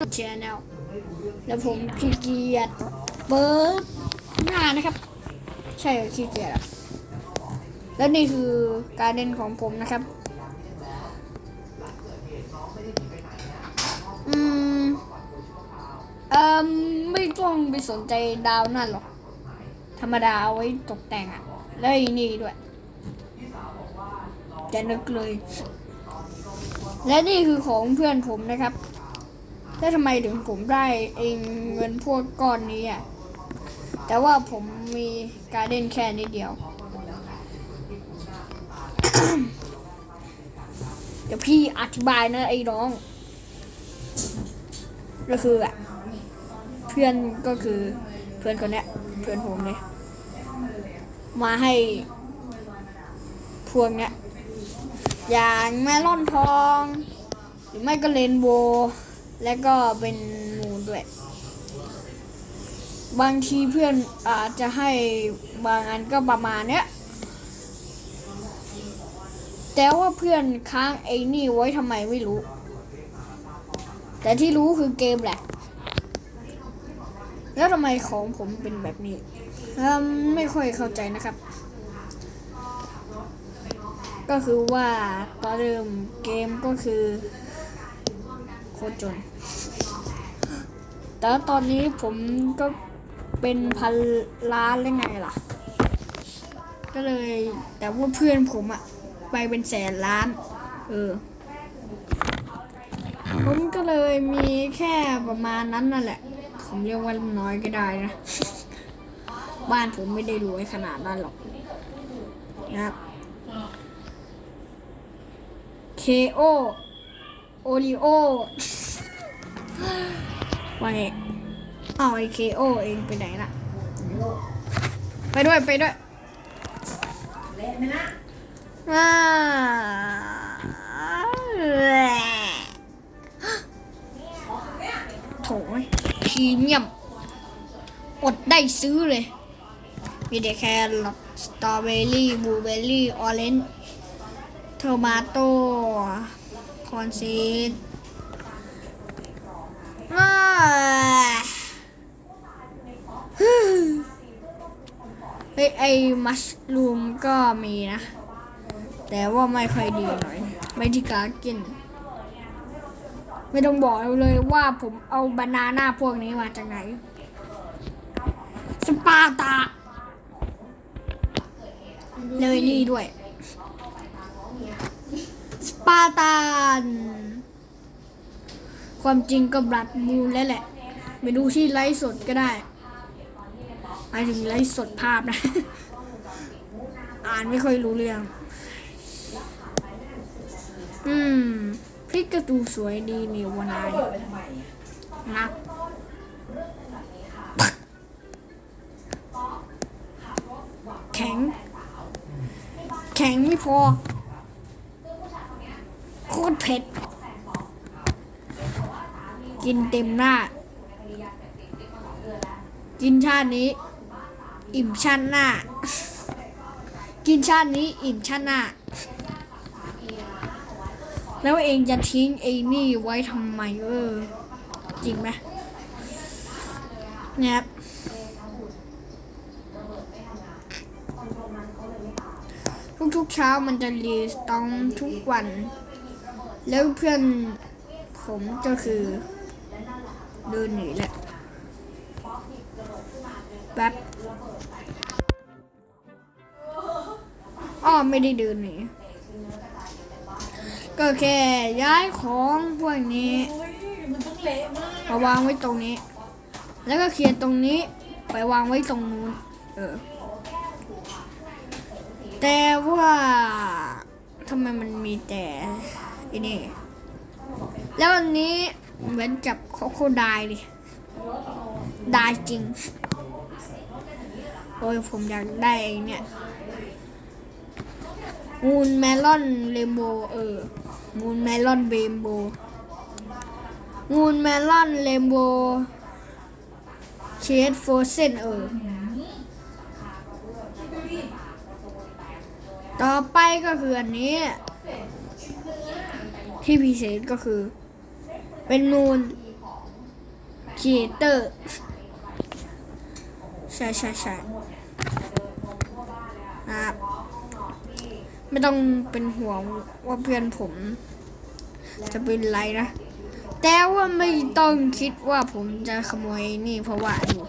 ชแนลแล้วผมขี้เกียจเปิดหน้านะครับ ใช่ขี้เกียจแล้วนี่คือการเด่นของผมนะครับ อืมเอ่มไม่ต้องไปสนใจดาวนั่นหรอก ธรรมดาเอาไว้ตกแต่งอะแล้วอ้นี่ด้วยจะนึกเลย และนี่คือของเพื่อนผมนะครับ แล้วทำไมถึงผมได้เองเงินพวกก้อนนี้อะ แต่ว่าผมมีการเด่นแค่นิดเดียว เดี๋ยวพี่อธิบายนะไอ้น้อง ก็คืออะ เพื่อนก็คือเพื่อนคนนี้เพื่อนผมเนี่ยมาให้พวกเนี้ยอย่างแมลอนทอง หรือไม่ก็เรนโบ และก็เป็นมูนด้วย บางทีเพื่อนอาจจะให้บางอันก็ประมาณเนี้ย แต่ว่าเพื่อนค้างไอ้นี่ไว้ทำไมไม่รู้ แต่ที่รู้คือเกมแหละ แล้วทำไมของผมเป็นแบบนี้ไม่ค่อยเข้าใจนะครับ ก็คือว่าตอนเริ่มเกมก็คือ โคตรจน แต่ตอนนี้ผมก็เป็นพันล้านแล้วไงล่ะ ก็เลยแต่ว่าเพื่อนผมอะไปเป็นแสนล้าน เออ ผมก็เลยมีแค่ประมาณนั้นนั่นแหละ ผมเรียกว่าน้อยก็ได้นะ บ้านผมไม่ได้รวยขนาดนั้นหรอกนะครับ KO โอริโอว่าไงอ้าวไอเคโอเองไปไหนล่ะ ไปด้วยไปด้วยอ่าโถยพรีเมียมอดได้ซื้อเลย มีแต่แครอทสตรอเบอรี่บลูเบอรี่ออเรนจ์โทมาโต้ คอนซีดว้าเฮ้ยไอ้มัชลูมก็มีนะ แต่ว่าไม่ค่อยดีหน่อย ไม่ที่กากิน ไม่ต้องบอกเลยว่าผมเอาบานาน่าพวกนี้มาจากไหน สปาตา เลยนี่ด้วย ปาตาน ความจริงก็บลัดมูลแล้วแหละ ไปดูที่ไลฟ์สดก็ได้หมายถึงไลฟ์สดภาพนะ อ่านไม่ค่อยรู้เรื่อง อืมพริกกระตูสวยดีนี่วนายนักแข็ง แข็งไม่พอ ผ็ด กินเต็มหน้า กินชาตินี้ อิ่มชาติหน้า กินชาตินี้อิ่มชาติหน้า แล้วเองจะทิ้งไอ้นี่ไว้ทำไมเออ จริงไหมเนี่ยครับทุกๆเช้ามันจะรีสตองทุกวัน แล้วเพื่อนผมก็คือเดินหนีแหละแป๊บอ้อไม่ได้เดินหนีก็แค่ย้ายของพวกนี้มากมาวางไว้ตรงนี้ แล้วก็เคลียร์ตรงนี้ไปวางไว้ตรงนู้นเออแต่ว่าทำไมมันมีแต่ ไอันนี้แล้วอันนี้เหมือนกับโคโคไดายดิได้จริง โอ้ยผมอยากได้ไอ้เนี่ยมูนเมลอนเรมโบเออมูนเมลอนเรมโบมูนเมลอนเรมโบเชดโฟเซนเออ ต่อไปก็คืออันนี้ ที่พิเศษก็คือ เป็นนูนครีเอเตอร์ใช่ใช่ใช่นะครับไม่ต้องเป็นห่วงว่าเพื่อนผม จะเป็นไรนะ แต่ว่าไม่ต้องคิดว่าผมจะขโมยนี่เพราะว่าดู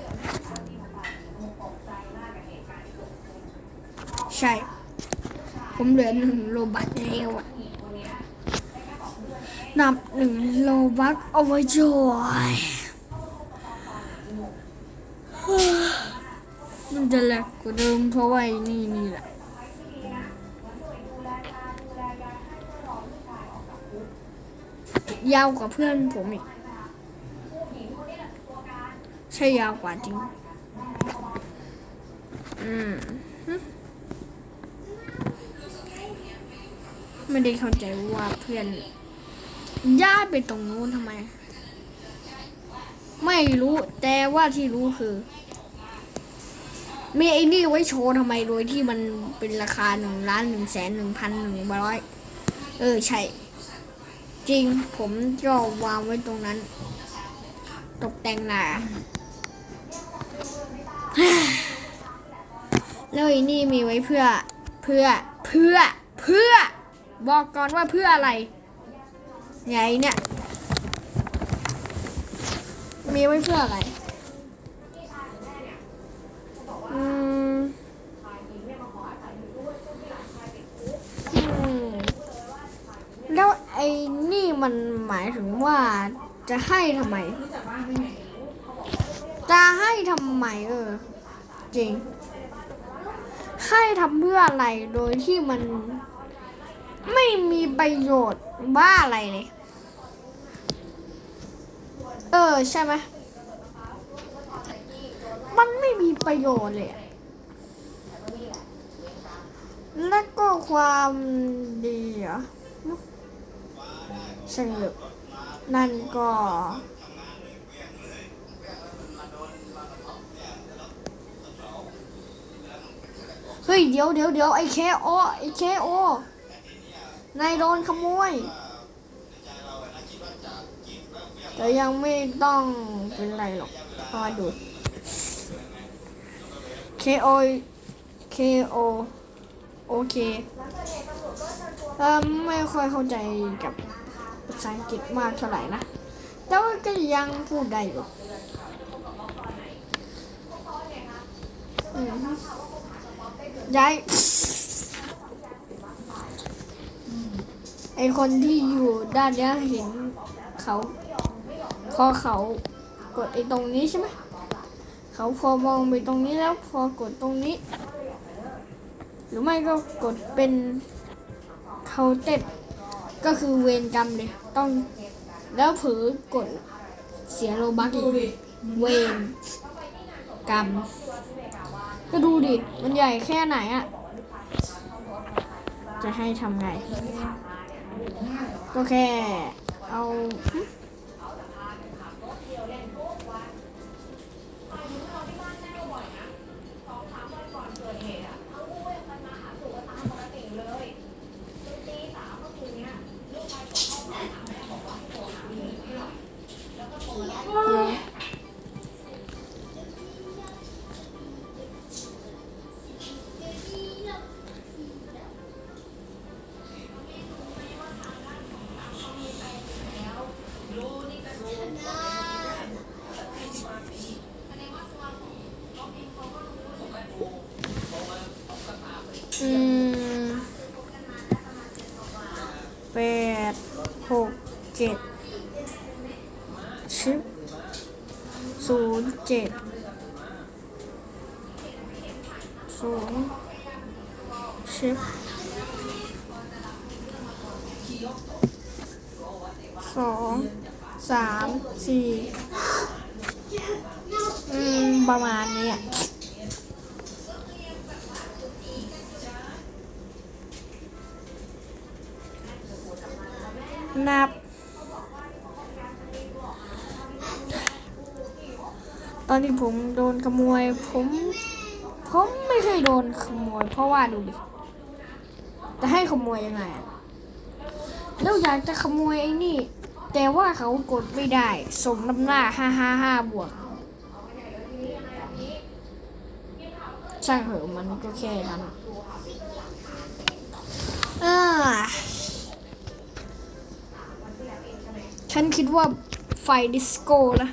ใช่ ผมเหลือหนึ่งโลบัตแล้วอะ นับหนึ่งโลบัตเอาไว้จอยมันจะแหลกกว่าเดิมเพราะว่านี่นี่แหละยาวกว่าเพื่อนผมอีก ใช่ยาวกว่าจริง อืมฮึไม่ได้เข้าใจว่าเพื่อน ย้าไปตรงนู้นทำไม ไม่รู้แต่ว่าที่รู้คือ มีไอ้นี่ไว้โชว์ทำไมโดยที่มันเป็นราคาหนึ่งล้านหนึ่งแสนหนึ่งพันหนึ่งร้อยเออใช่ จริงผมก็วางไว้ตรงนั้น ตกแต่งหนาแล้วไอ้นี่มีไว้เพื่อ เพื่อ เพื่อ เพื่อ บอกก่อนว่าเพื่ออะไร ไงเนี่ย มีไว้เพื่ออะไร อืมแล้วไอ้นี่มันหมายถึงว่าจะให้ทำไม จะให้ทำไมเออ จริง ให้ทำเพื่ออะไรโดยที่มัน ไม่มีประโยชน์บ้าอะไรเลย เออ ใช่ไหมมันไม่มีประโยชน์เลย และก็ความดีเหรอสงบนั่นก็เฮ้ยเดี๋ยวเดี๋ยวเดี๋ยวไอเคโอไอเคโอ นายโดนขโมย แต่ยังไม่ต้องเป็นไรหรอกรอดู KO KO โอเค เออไม่ค่อยเข้าใจกับภาษาอังกฤษมากเท่าไหร่นะ แต่ว่าก็ยังพูดได้อยู่อืมย้าย ไอคนที่อยู่ด้านเนี้ยเห็นเขาพอเขากดไอตรงนี้ใช่ไหมเขาพอมองไปตรงนี้แล้วพอกดตรงนี้ หรือไม่ก็กดเป็นเคาเต็ดก็คือเวรกรรมเลยต้องแล้วเผือกดเสียโลบักอีกเวรกรรม ก็ดูดิ มันใหญ่แค่ไหนอะจะให้ทำไง ก็แค่เอา แปดหกเจ็ดชิบศูนย์เจ็ดศูนย์ชิบสองสามสี่ประมาณนี้ นับ ตอนที่ผมโดนขโมย ผม ผมไม่เคยโดนขโมย เพราะว่าดูดิ จะให้ขโมยยังไงแล้วอยากจะขโมยไอ้นี่ แต่ว่าเขากดไม่ได้ สมน้ำหน้าห้าห้าห้าบวกช่างเหอะมันก็แค่นั้น ฉันคิดว่าไฟดิสโก้นะ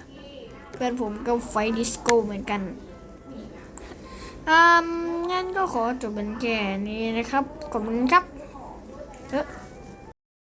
เพื่อนผมก็ไฟดิสโก้เหมือนกันอืมงั้นก็ขอจบเป็นแค่นี้นะครับ ขอบคุณครับ เออ